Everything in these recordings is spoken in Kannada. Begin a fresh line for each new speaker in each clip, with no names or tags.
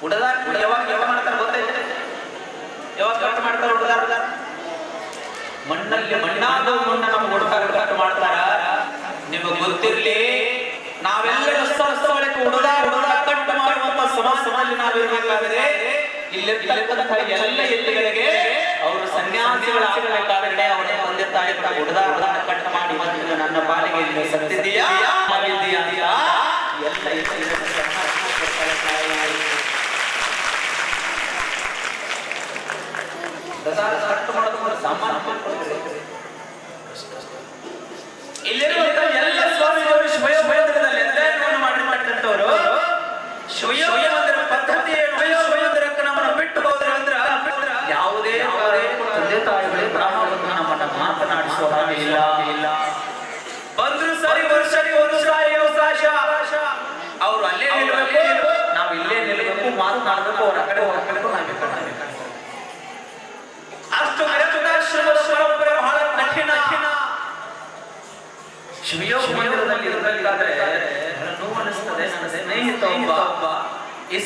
ಹುಡುಗ ಯಾವಾಗ ಯಾವಾಗ ಮಾಡ್ತಾರೆ ಗೊತ್ತೈತೆ ಯಾವಾಗ ಕಟ್ ಮಾಡ್ತಾರೆ ಹುಡುಗ? ಮಣ್ಣಲ್ಲಿ ಮಣ್ಣಾದ ಮಣ್ಣ ನಮ್ಗೆ ಹುಡುಗ ಕಟ್ ಮಾಡ್ತಾರ. ನಿಮಗೆ ಗೊತ್ತಿರ್ಲಿ ರಸ್ತ ಸ್ಥಳಕ್ಕೆ ಹುಡುಗ ಹುಡುಗ ಕಟ್ ಮಾಡುವಂತ ಸಮಾಸದಲ್ಲಿ ನಾವಿರ್ಬೇಕಾದ್ರೆ ಇಲ್ಲಿರ್ತಕ್ಕಂಥ ಎಲ್ಲ ಎಲ್ಲಿಗಳಿಗೆ ಅವರು ಸನ್ಯಾಸಿಗಳಾಗಬೇಕಾದ್ರೆ ಅವರ ತಂದೆ ತಾಯಿ ಹುಡುಗ ಕಟ್ ಮಾಡಿ ಬಂದಿದ್ದು ನನ್ನ ಪಾಲಿಗೆ ಇಲ್ಲಿ ಸತ್ತಿದೆಯಾ ಮಾಡಿದೆಯಾ ಅಂತ ಎಲ್ಲ ಪ್ರಸಾದ ಕಟ್ಟು ಮಾಡೋದು ಸಾಮಾನ್ಯ ಎಲ್ಲ ಸ್ವಾಮಿಗಳು ಶಿವಯ ಅಧ್ಯಯನವನ್ನು ಮಾಡಿರ್ತಕ್ಕಂಥವ್ರು ಶಿವಯ ಮಂದಿರ ಪದ್ಧತಿ ಶಿವಯ ಮಂದಿರಕ್ಕೆ ನಮ್ಮನ್ನು ಬಿಟ್ಟು ಹೋದ್ರೆ ಅಂದ್ರೆ ಯಾವುದೇ ಕಾರಣಕ್ಕೂ ತಂದೆ ತಾಯಿಗಳೇ ಬ್ರಾಹ್ಮಣರನ್ನು ನಮ್ಮನ್ನ ಮಾತನಾಡಿಸುವ ಹಾಗೆ ಇಲ್ಲ. ಇಲ್ಲ ಬಂದ್ರು ಸರಿ ವರ್ಷಕ್ಕೆ ಒಂದು ಸಾರಿ ಅವಕಾಶ ಅವರು ಅಲ್ಲೇ ನಿಲ್ಲಬೇಕು ನಾವು ಇಲ್ಲೇ ನಿಲ್ಲಬೇಕು ಮಾತನಾಡಬೇಕು ಅವ್ರ ಕಡೆ ಕಡೆ ಶಿವಯೋಗ ಮಂದಿರದಲ್ಲಿ ಇರಬೇಕಾದ್ರೆ ನೋವು ಈ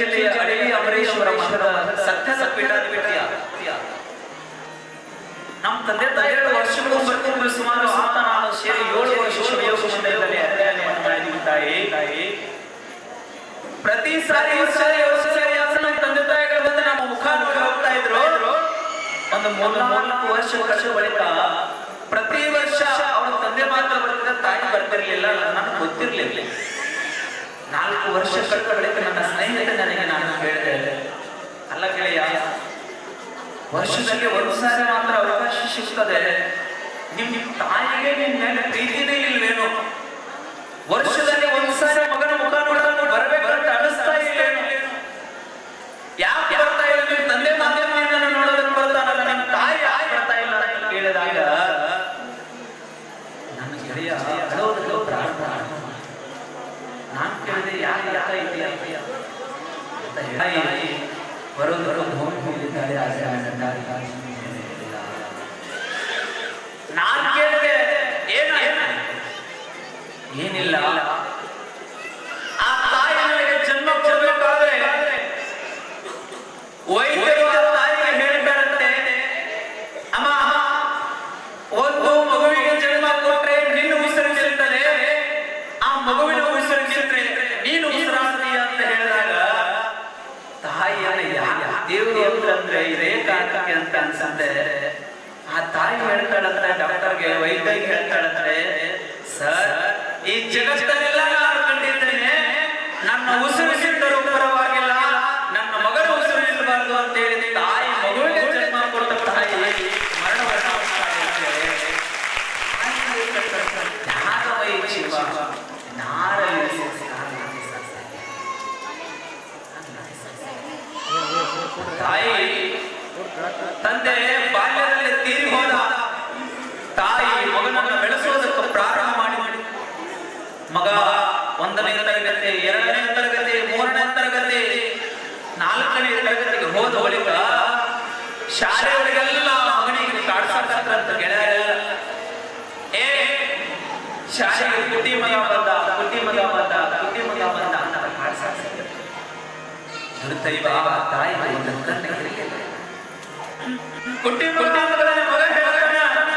ಜಿಲ್ಲೆಯ ಅಡವಿ ಅಮರೇಶ್ವರ ಮಠದ ಸತ್ಯದ ಪೀಠಾಧಿಪತಿಯ ನಮ್ಮ ತಂದೆ ತಾಯಿ ಎರಡು ವರ್ಷಗಳು ಸುಮಾರು ಆತ ನಾನು ಸೇರಿ ಏಳು ವರ್ಷ ಶಿವಯೋಗ ಪ್ರತಿ ಸಾರಿ ವರ್ಷ ಸಾರಿ ನಮ್ಮ ತಂದೆ ತಾಯಿಗಳು ಬಂದು ನಮ್ಮ ಮುಖ ಹೋಗ್ತಾ ಇದ್ರು. ಒಂದು ಮೂರು ನಾಲ್ಕು ವರ್ಷ ವರ್ಷ ಬಳಿಕ ಪ್ರತಿ ವರ್ಷ ಅವನ ತಂದೆ ಮಾತ್ರ ಬರ್ತಿದ್ರೆ ತಾಯಿ ಬರ್ತಿರ್ಲಿಲ್ಲ ನನಗೆ ಗೊತ್ತಿರ್ಲಿಲ್ಲ ನಾಲ್ಕು ವರ್ಷ ಕಳೆದ ಬಳಿಕ ನನ್ನ ಸ್ನೇಹಿತ ನನಗೆ ನಾನು ಹೇಳಿದೆ ಅಲ್ಲ ಗೆಳೆಯ, ವರ್ಷದಲ್ಲಿ ಒಂದು ಸಾರಿ ಮಾತ್ರ ಅವಕಾಶ ಸಿಗ್ತದೆ. ನಿಮ್ ನಿಮ್ ತಾಯಿಗೆ ನಿಮ್ ಮೇಲೆ ಪ್ರೀತಿನೇ ಇಲ್ವೇನು? ವರ್ಷದಲ್ಲಿ ಒಂದು ಸಾರಿ ಮಗನ ಮುಖ ನೋಡೋದು ಬರ್ಬೇಕಂತ ಅನಿಸ್ತಾ ಇಲ್ಲೇನೋ ಯಾಕೆ ಬರ್ತಾ ಇಲ್ಲ ನಿಮ್ ತಂದೆ ಮಾಧ್ಯಮದಿಂದ ನೋಡೋದಕ್ಕೆ ಬರ್ತಾನಲ್ಲ ನಿಮ್ ತಾಯಿ ಯಾಕೆ ಬರ್ತಾ ಇಲ್ಲ ಅಂತ ಕೇಳಿದಾಗ ನನ್ನ ಗೆಳೆಯ ಅಳೋದಕ್ಕೆ ಪ್ರಾರಂಭ ಮಾಡಿದ. ನಾನ್ ಕೇಳಿದೆ ಯಾಕೆ ಯಾಕ ಇದೆಯಾ ಅಂತ ಹೇಳಿ ಬರೋದು ಬರೋದು ಭೂಮಿ ಹೋಗಿದ್ದಾರೆ ಆದ್ರೆ ನನ್ನ ತಾಯಿ ತಾಯಿ ಇಲ್ಲ. ನಾನ್ ಕೇಳಿದೆ ಏನ ಏನಿಲ್ಲ ಆ ತಾಯಿ ನನಗೆ ಜನ್ಮ ಕೊಡಬೇಕಾದ್ರೆ ವೈದ್ಯರು ಆ ತಾಯಿಗೆ ಹೇಳಿದ್ದಾರಂತೆ ಅಮ್ಮ ಒಂದು ಮಗುವಿಗೆ ಜನ್ಮ ಕೊಟ್ರೆ ನಿನ್ನ ಉಸಿರು ನಿಲ್ತದೆ ಆ ಮಗುವಿನ ಉಸಿರು ನಿಲ್ತರೆ ನೀನು ಉಸಿರಾಡ್ತೀಯ ಅಂತ ಹೇಳಿದಾಗ ತಾಯಿಯನ್ನ ಯಾ- ದೇವರು ಅಂತಂದ್ರೆ ಇದೇ ಕಾರಣಕ್ಕೆ ಅಂತ ಅನ್ಸಂದೆ ಆ ತಾಯಿ ಹೇಳ್ತಾಳಂತೆ ಡಾಕ್ಟರ್ಗೆ ವೈದ್ಯರಿಗೆ ಹೇಳ್ತಾಳಂತೆ ಸರ್ ಈ ಜಗತ್ತನ್ನೆಲ್ಲ ನಾನು ಕಂಡಿದ್ದೇನೆ ನನ್ನ ಉಸಿರು ಸಿಟ್ಟರು ಪರವಾಗಿಲ್ಲ ನನ್ನ ಮಗನ ಉಸಿರು ನಿಲ್ಲಬಾರ್ದು ಅಂತ ಹೇಳಿ ತಾಯಿ ಮಗುವಿಗೆ ಜನ್ಮ ಕೊಟ್ಟ ತಾಯಿ ಮರಣವನ್ನ ಆಗ್ತಾಳೆ ಅಂತೇಳಿ. ತ್ಯಾಗವೈ ಶಿವ ನಾರಲ್ಲಿ ತಾಯಿ ತಂದೆ ಬಾಲ್ಯದಲ್ಲಿ ತೀರಿ ಹೋದ ತಾಯಿ ಮಗನನ್ನು ಬೆಳೆಸುವುದಕ್ಕೆ ಪ್ರಾರಂಭ ಮಾಡಿ ಮಗ ಒಂದನೇ ತರಗತಿ ಎರಡನೇ ತರಗತಿ ಮೂರನೇ ತರಗತಿ ನಾಲ್ಕನೇ ತರಗತಿಗೆ ಹೋದ ಬಳಿಕ ಶಾಲೆಯವರಿಗೆಲ್ಲ ಮಗನಿಗೆ ಕಾಡ್ಸಾಕಂತ ಗೆಳೆಯರ ಏ ಶಾಲೆಗೆ ಕುಟಿ ಮಗ ಬಂದ ಕುಟಿ ಮಗ ಬಂದ ಕುಟಿ ಮಗ ಬಂದ ಅಂತ ಕಾಡ್ಸಾಕ ದುರ್ದೈವ ತಾಯಿ ಒಂದು ಕಣ್ಣು ಹಿಡಿಯಲಿಲ್ಲ. ಕುಟ್ಟಿ ಕುಟ್ಟಾಂತಗಳಲ್ಲಿ ಮಗ ಹೇಳ್ತಾನೆ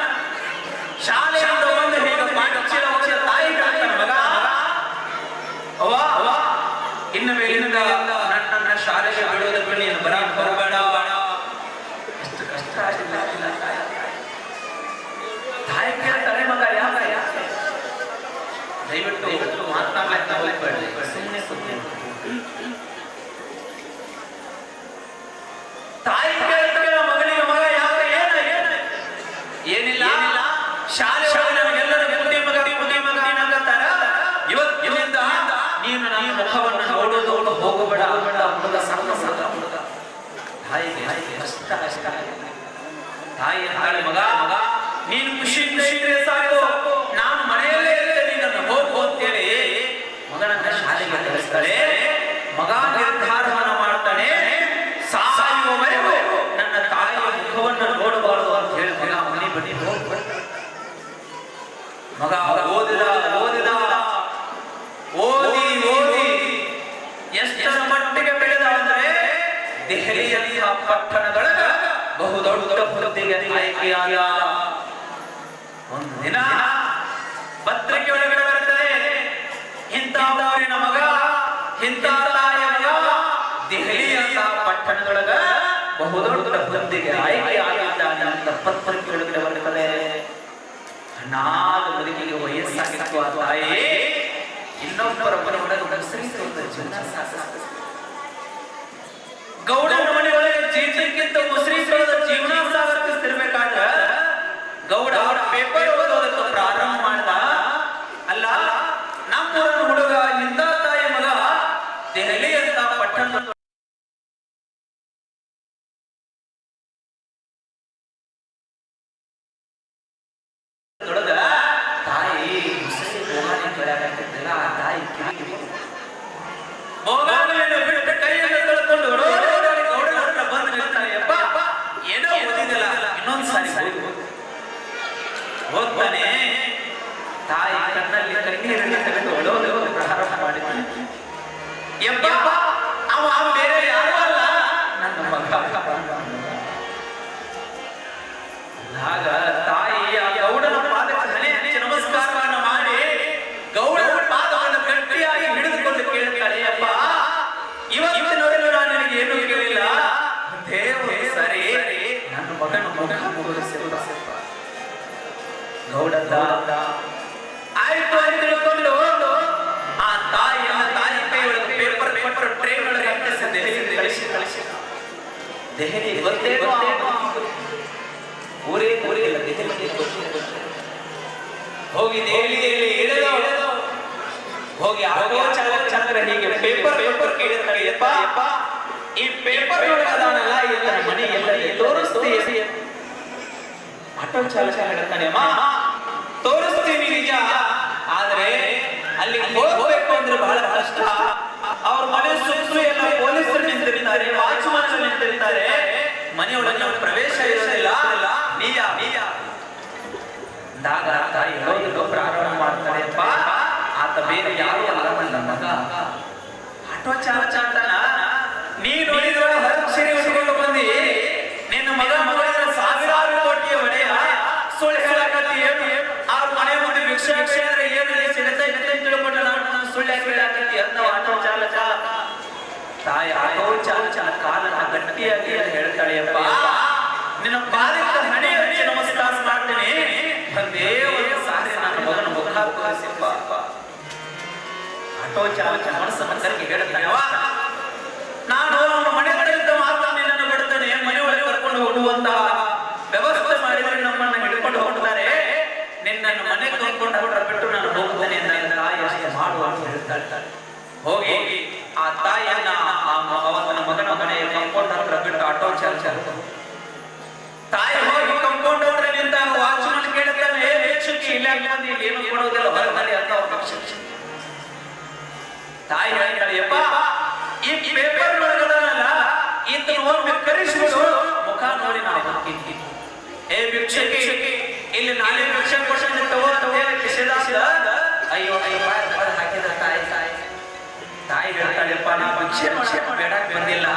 ಶಾಲೆಯಿಂದ ಬಂದು ಹೀಗೆ ಪಾಠ ಚೀಲ ಹೊಚ್ಚಿ ತಾಯಿ ಹೇಳ್ತಾನೆ ಮಗ ಅವ್ವ ಅವ್ವ ಇನ್ನು ಮೇಲಿನಿಂದ ನನ್ನನ್ನ ಶಾಲೆಗೆ ಬಿಡುವುದಕ್ಕೆ ನೀನು ಬರಕ್ಕೆ ಬರಬೇಡ ಎಷ್ಟು ಕಷ್ಟ ಆಗಿಲ್ಲ ಇಲ್ಲ ತಾಯಿ ತಾಯಿ ಕೇಳ್ತಾಳೆ ಮಗ ಯಾಕೆ ಯಾಕೆ ದಯವಿಟ್ಟು ದಯವಿಟ್ಟು ಮಾತನಾಡ್ತಾ ಹೋಗ್ಬೇಡಿ ಸುಮ್ಮನೆ ಕೂತ್ಕೊಳ್ಳಿ ತಾಯಿ ಕೇಳ್ತಾಳೆ ಆ ಮಗನಿಗೆ ಮಗ ಯಾಕೆ ಏನ ಏನ ಏನಿಲ್ಲ ಶಾಲೆ ಒಳಗೆ ನಮಗೆಲ್ಲರೂ ಬುದ್ಧಿ ಮಗ ಬುದ್ಧಿ ಮಗ ಅನ್ನಕತ್ತಾರ ಇವತ್ತಿನಿಂದ ನೀನು ನನ್ನ ಮುಖವನ್ನು ನೋಡೋದು ಹೋಗಬೇಡ ಅಂತ ಹುಡುಗ, ಸಣ್ಣ ಸಣ್ಣ ಹುಡುಗ. ತಾಯಿಗೆ ಅಷ್ಟ ಆಗಿದೆ. ತಾಯಿ ಅಂತಾಳೆ ಮಗ ಮಗ, ನೀನು ಖುಷಿ ಇದ್ರೆ ಸಾಕು. ನಾನು ಮನೆಯಲ್ಲೇ ಇರ್ತೇನೆ ನನ್ನ ಹೋಗು ಅಂತೇಳಿ ಮಗನನ್ನ ಶಾಲೆಗೆ ಕಳಿಸ್ತಾಳೆ. ಮಗ ನಿರ್ಧಾರವನ್ನು ಮಾಡ್ತಾನೆ. ಸಾಯುವವರೆಗೂ ನನ್ನ ತಾಯಿಯ ಮುಖವನ್ನು ನೋಡಬಾರದು ಅಂತ ಹೇಳಿ ಮಗ, ಮನೆ ಬನ್ನಿ ಹೋಗ್ಬಿಡ್ತಾನೆ. ಮಗ ಓದಿದ ಓದಿದ ಓದಿ ಓದಿ ಎಷ್ಟರ ಮಟ್ಟಿಗೆ ಬೆಳೆದ ದೆಹಲಿಯ ಪಟ್ಟಣದೊಳಗ ಬಹುದೊಡ್ಡ ಹುದ್ದೆಗೆ ಆಯ್ಕೆಯಾದ ಒಂದಿನ ದಿನ ಪತ್ರಿಕೆ ಒಳಗಡೆ ಬರುತ್ತದೆ. ಇಂಥ ಊರಿನ ಮಗ ಇಂಥ ತಾಯಿಯ ಮಗ ದೆಹಲಿಯ ಪಟ್ಟಣದೊಳಗ ಬಹುದೊಡ್ಡ ಹುದ್ದೆಗೆ ಆಯ್ಕೆಯಾಗಿದ್ದಾನೆ ಅಂತ ಪತ್ರಿಕೆ ಒಳಗಡೆ ಬರುತ್ತದೆ. ನಾಲ್ಕು ಬದುಕಿಗೆ ವಯಸ್ಸಾಗಿತ್ತು ಆ ತಾಯಿ. ಇನ್ನೊಬ್ಬರ ಮನೆ ಒಳಗೆ ಜೀವನ ಜೀವನಕ್ಕಿಂತ ಮುಸ್ರಿಸುವುದ ಜೀವನ ಸಾಗಿಸ್ತಿರ್ಬೇಕಾದ್ರ ಗೌಡ ಅವರ ಪೇಪರ್ ಓದೋದಕ್ಕೆ ಪ್ರಾರಂಭ ಹೋಗಿ ದೆಹಲಿಯಲ್ಲಿ ಇಳಿದು ಹೋಗಿ ಆಟೋ ಚಾಲಕ ಚಂದ್ರ ಹೀಗೆ ಪೇಪರ್ ಪೇಪರ್ ಕೇಳಿರ್ತಾರೆ ಯಪ್ಪ ಯಪ್ಪ ಈ ಪೇಪರ್ ಅದಾನಲ್ಲ ಎಲ್ಲ ಮನೆ ಎಲ್ಲರಿಗೆ ತೋರಿಸ್ತೀಯ. ಆಟೋ ಚಾಲಕ ಹೇಳ್ತಾನೆ ಅಮ್ಮ ತೋರಿಸ್ತೀನಿ ನಿಜ. ಆದ್ರೆ ಅಲ್ಲಿ ಹೋಗ್ಬೇಕು ಅಂದ್ರೆ ಬಹಳ ಕಷ್ಟ. ಅವ್ರ ಮನೆ ಸುತ್ತಲೂ ಎಲ್ಲ ಪೊಲೀಸರು ನಿಂತಿರ್ತಾರೆ ವಾಚ್ಮನ್ ನಿಂತಿರ್ತಾರೆ. ಮನೆಯೊಳಗೆ ಪ್ರವೇಶ ಇರೋದಿಲ್ಲ. ನೀಯ ನೀಯ. ದಾಗ ತಾಯಿ ಹೇಳೋದಕ್ಕೆ ಪ್ರಾರಂಭ ಮಾಡ್ತಾರೆ ಬಾ ಆತ ಬೇರೆ ಯಾರು ಅಲ್ಲ ನನ್ನ ಮಗ. ಆಟೋ ಚಾಲಕ ಅಂತಾನ ನೀ ನೋಡಿದ್ರ ಹರಕ್ಷರಿ ಉಟ್ಕೊಂಡು ಬಂದಿ? ನಿನ್ನ ಮಗ ಮಗಳ ಸಾವಿರಾರು ಕೋಟಿಯ ಒಡೆಯ ಸುಳ್ಳು ಹೇಳಕತ್ತಿ ಏನು? ಆ ಮನೆ ಮುಂದೆ ಭಿಕ್ಷೆ ಭಿಕ್ಷೆ ಅಂದ್ರೆ ಏನು? ಸಿಗತ್ತೆ ಅಂತ ತಿಳ್ಕೊಂಡು ನಾನು ನಾನು ಸುಳ್ಳು ಹೇಳಕತ್ತಿ ಅಂತ ಆಟೋ ಚಾಲಕ ತಾಯಿ ಆಟೋ ಚಾಲಕ ಕಾಲನ್ನ ಗಟ್ಟಿಯಾಗಿ ಹೇಳ್ತಾಳೆ, ಅಪ್ಪ. ನಿನ್ನ ಪಾದಕ್ಕೆ ಹಣೆ ನಮಸ್ಕಾರ ಆಟೋ ಚಾಲಕ ಮನಸ್ಸು ಹೇಳ್ತಾನೆ ಅವ ನಾನು ಅವನ ಮನೆ ಕಡೆಯಿಂದ ಮಾತ್ರ ನಿನ್ನನ್ನು ಮನೆ ಒಳಗೆ ಕರ್ಕೊಂಡು ಹೋಗುವಂತ ವ್ಯವಸ್ಥೆ ಮಾಡಿದ್ರೆ ನಮ್ಮನ್ನ ಹಿಡ್ಕೊಂಡು ಹೋಗ್ತಾರೆ ನಿನ್ನನ್ನು ಮನೆ ಕರ್ಕೊಂಡು ಹೋಗ್ರೆ ಬಿಟ್ಟು ನಾನು ಹೋಗ್ತೇನೆ ನನ್ನ ತಾಯಿ ಅಷ್ಟೇ ಮಾಡುವ ಅಂತ ಇರ್ತಾರೆ ಹೋಗಿ ಆ ತಾಯಿಯನ್ನ ಅವನ ಮಗನ ಮನೆಯ ಕಂಪೌಂಡ್ ಹತ್ರ ಬಿಟ್ಟು ಆಟೋ ಚಾಲಕ ತಾಯಿ ಹೋಗಿ ಕಂಪೌಂಡ್ ಹತ್ರ ನಿಂತ ವಾಚ್ಮನ್ ಕೇಳ್ತಾನೆ "ಏ, ಭಿಕ್ಷುಕಿ ಇಲ್ಲ ಬಂದು? ನೀನು ಏನು ಕೊಡೋದಿಲ್ಲ ಅಂತ ಅವ್ರ ಭಿಕ್ಷುಕಿ ತಾಯಿ ಹೇಳ್ತಾಳೆ ಈ ಪೇಪರ್ ಒಳಗಡಲ್ಲ ಈತನ ಒಮ್ಮೆ ಕರೆಸಿಬಿಡು. ಮುಖ ನೋಡಿ ನಾವು ಹೋಗ್ತೀನಿ ಏ ಭಿಕ್ಷಕಿ, ಇಲ್ಲಿ ನಾಳೆ ಭಿಕ್ಷೆ ಕೊಡ್ಸಂದ್ರೆ ತಗೋ ತಗೋ ಕಿಸೆದಾಸ ಅಯ್ಯೋ ಬಾಯ್ ಬಾಯ್ ಹಾಕಿದ ತಾಯಿ ತಾಯಿ. ತಾಯಿ ಹೇಳ್ತಾಳೆಪ್ಪ ನಾ ಭಿಕ್ಷೆ ಬೇಡಕ್ ಬಂದಿಲ್ಲ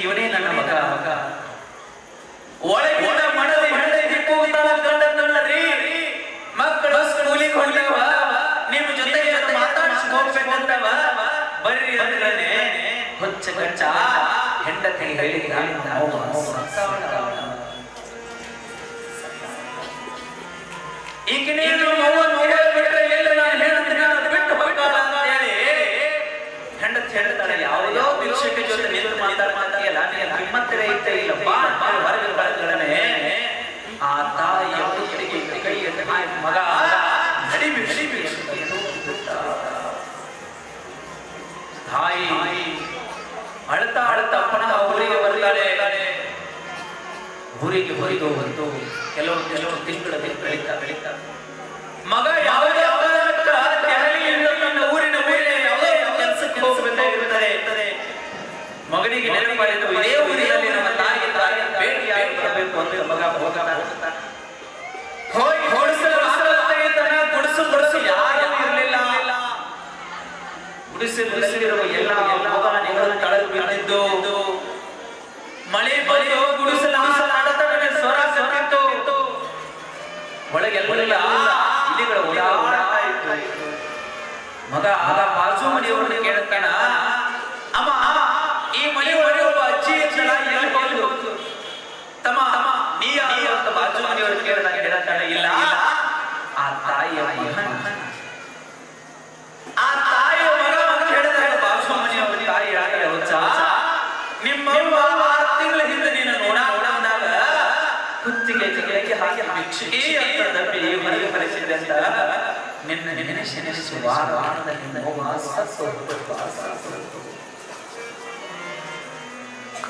ಇವನೇ ನನ್ನ ಮಗ? ಒಳಗಿಂದ ಮಡದಿ ದಿಕ್ಕು ಗಂಡನಲ್ಲ ರೀ ಮಕ್ಕಳು ಸ್ಕೂಲಿಗೆ ಹೊಂಟವ ನಿಮ್ಮ ಜೊತೆ ಹೋಗಬೇಕು ಹೋಗ್ಬೇಕಂತವ. ಬರ್ರಿ ಅಂದ್ರೆ ಹೊಚ್ಚ ಗಚ್ಚ ಹೆಂಡತಿ ಹೇಳಿ ನಾವು ಈಗ ನೀನು ಅವ್ವನ್ ಮಗಳು ಬಿಟ್ರೆ ಎಲ್ಲಿ ನಾನು ಹೇಳ್ತೀನಿ ಅದು ಬಿಟ್ಟು ಹೋಗ್ತಾಳ ಅಂತ ಹೇಳಿ ಹೆಂಡತಿ ಹೇಳ್ತಾಳೆ ಯಾವುದೋ ಭಿಕ್ಷಕ ಜೊತೆ ನಿಂತು ಇಲ್ಲ ಬಾ ಹೊರಗೆ ಆ ಊರಿಗೆ ಬರ್ತಾಳೆ. ಊರಿಗೆ ಹೋಯ್ತು ಬಂತು ಕೆಲವು ಕೆಲವು ತಿಂಗಳ ಬೆಳೀತಾ ಬೆಳೀತಾ ಮಗ, ಯಾವ ಊರಿನ ಮೇಲೆ ಯಾವುದೇ ಕೆಲಸಕ್ಕೆ ಹೋಗಬೇಕಾಗಿರುತ್ತದೆ. ಮಗನಿಗೆ ನೆನಪಾಯಿತು ಇದೇ ಊರಿನಲ್ಲಿ ನಮ್ಮ ತಾಯಿ ತಾಯಿ ಭೇಟಿಯಾಗಿ ಬರಬೇಕು ಅಂತ ಮಗ ಹೋಗ ಹೋಗಿ ಹೊಡಿಸಲು ಆಸಕ್ತಿಯಿದ್ದಾನೆ, ಗುಡಿಸು ಗುಡಿಸು ಯಾರು ಇರಲಿಲ್ಲ. ಗುಡಿಸಲಿರುವ ಎಲ್ಲ ಭಗವಾನಿಗಳು ತಳಲು ಬಿದ್ದಿದ್ದು ಮಳೆ ಬಲಿಯೋ ಗುಡಿಸಲು ಆಸಲ ಅಡತಡೆ ಸ್ವರ ಸತ್ತಿತ್ತು ಒಳಗೆಲ್ಲ ಇಲಿಗಳ ಓಡಾಡ್ತಾ ಇತ್ತು ಮಗ ಆಗ ಬಾಜು ಮನೆಯವ್ರನ್ನ ಕೇಳ್ತಾನ ಅಮ್ಮ ಈ ಮನೆ ಒಳಗೆ ಒಬ್ಬ ಅಜ್ಜಿ ಇದ್ದಳ ಎಲ್ಲಿ ಹೋದ್ಲು ತಮ್ಮ ನೀ ಯಾರು ಅಂತ ಬಾಜು ಮನೆಯವ್ರು ಕೇಳ್ದಾಗ ಹೇಳ್ತಾಳೆ ಇಲ್ಲ. ಆ ತಾಯಿಯ ಮಗನ ಆ ತಾಯಿಯ ಮಗ ಹೇಳಿದಾಗ ಬಾಬುಸ್ವಾಮಿ ಮನೆಯವ್ರ ತಾಯಿ ಯಾಕೆ ಹುಚ್ಚ? ನಿಮ್ಮ ಆರು ತಿಂಗಳ ಹಿಂದೆ ನೀನು ನೋಡ ನೋಡಂದಾಗ ಕುತ್ತಿಗೆ ಜಗಕ್ಕೆ ಹಾಕಿ ಭಿಕ್ಷೆ ಅಂತ ದಬ್ಬಿ ಮನೆಗೆ ಕಳಿಸಿದ್ದೆ ಅಂತ ನಿನ್ನ ನೆನೆಸಿ ನೆನೆಸಿ ವಾರ ವಾರದಲ್ಲಿ ಹೋಗುವ ಸತ್ತು ಹೋಗ್ಬೇಕು.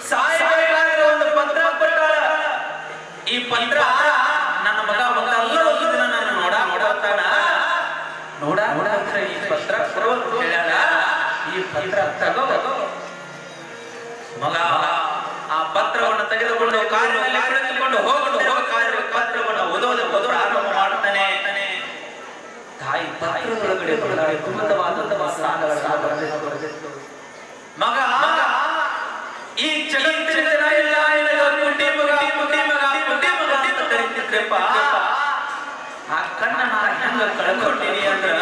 ಸಾಯಬೇಕಾದ್ರೆ ಒಂದು ಪತ್ರ ಕೊಟ್ಟಾಳ. ಈ ಪತ್ರ ನನ್ನ ಮಗ ಮಗ ಅಲ್ಲ ಇದನ್ನ ನಾನು ನೋಡ ನೋಡತ್ತಾನ ನೋಡ ನೋಡ ಈ ಪತ್ರ ಕೊಡೋದು ಹೇಳ್ಯಾಳ. ಈ ಪತ್ರ ತಗೋ. ಮಗ, ಆ ಪತ್ರವನ್ನು ತೆಗೆದುಕೊಂಡು ಕಾರಿನಲ್ಲಿ ಕುಳಿತುಕೊಂಡು ಹೋಗಲು ಹೋಗ ಕಾರ್ಯ ಪತ್ರವನ್ನು ಓದೋದು ಓದೋ ಆರಂಭ ಮಾಡುತ್ತಾನೆ ತಾಯಿ ಪತ್ರದೊಳಗಡೆ ಬಹಳ ಸಾಲಗಳ ಬರೆದಿತ್ತು. ಮಗ ಕರೀತಿದ್ರಪ್ಪ ಆ ಕಣ್ಣ ನಾನು ಹೆಂಗ ಕಳ್ಕೊಂಡಿನಿ ಅಂದ್ರ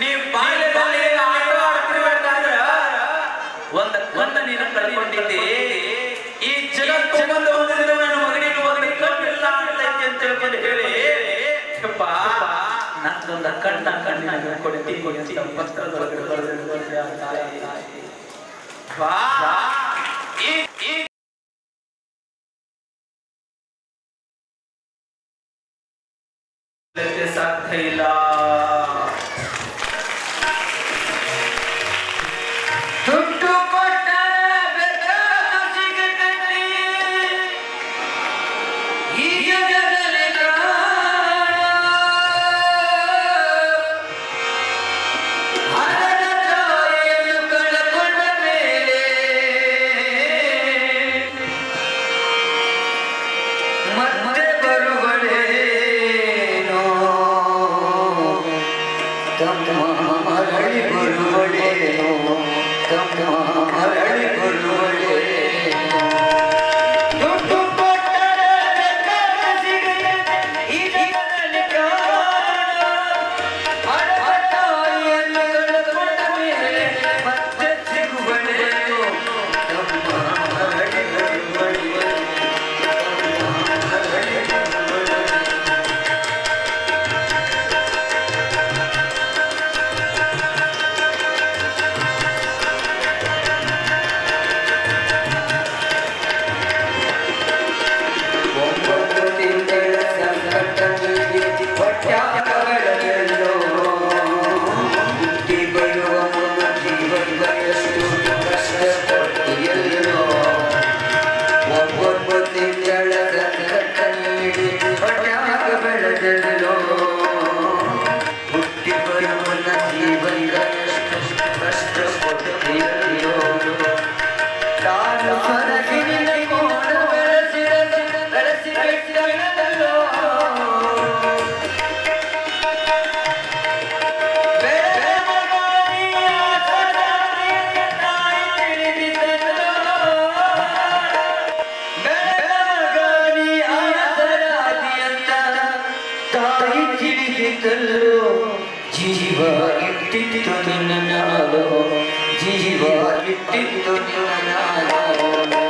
ನೀ ಬಾಲ್ಯದಲ್ಲಿ ಆಟ ಆಡ್ತಿರ್ಬೇಕಾದ್ರ ಒಂದ ಒಂದ ನೀನು ಕಳ್ಕೊಂಡಿದ್ದಿ. ಈ ಜಗತ್ತು ಬಂದು ಒಂದು ದಿನ ನನ್ನ ಮಗನಿಗೆ ಒಂದು ಕಣ್ಣಿಲ್ಲ ಅಂತ ತಿಳ್ಕೊಂಡು ಹೇಳಿ. ಯಪ್ಪ, ನಂದೊಂದ ಕಣ್ಣ ಕಣ್ಣಿನ ಕೊಡ್ತಿ ಕೊಡ್ತಿ ಪತ್ರದೊಳಗಡೆ ಆ ತಾಯಿ.
sắc thầy là ತಿಳಿದಿದ್ದಲ್ಲೋ ಜೀವ ಇಟ್ಟಿತ್ತು ನಿನ್ನ ನಾಲೋ ಜೀವ ಇಟ್ಟಿತ್ತು ನಿನ್ನ ನಾಲೋ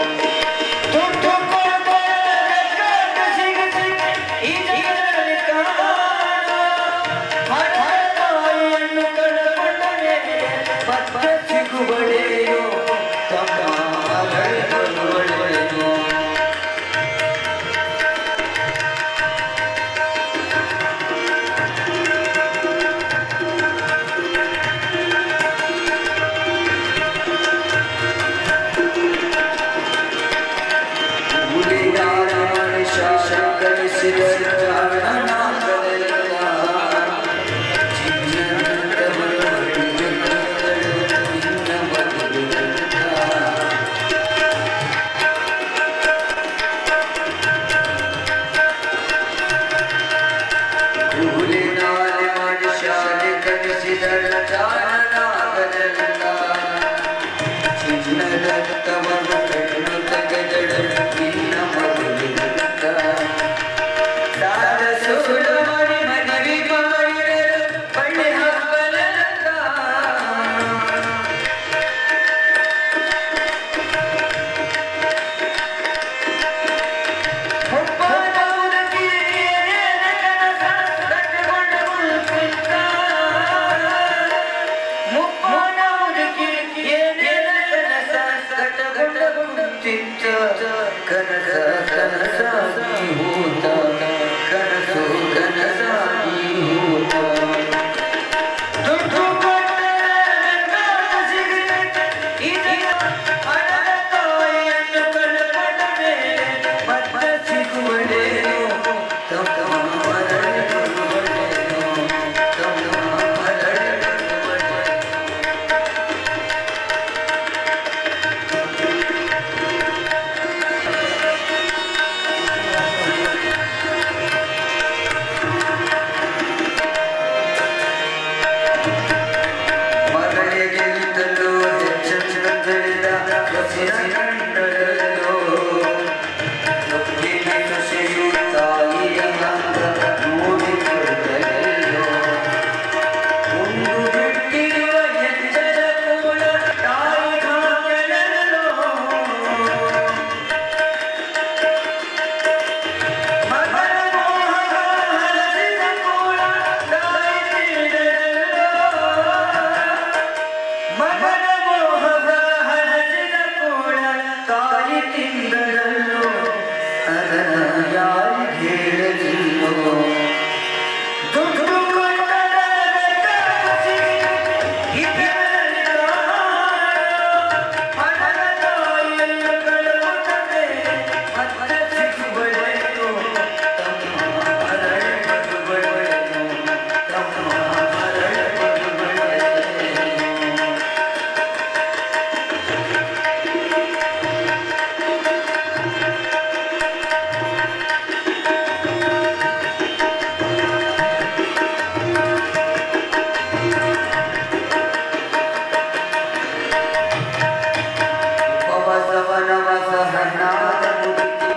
ಉಪವಾಸವನವಾಸ ಹಣ್ಣಾದ ಮುದುಕಿ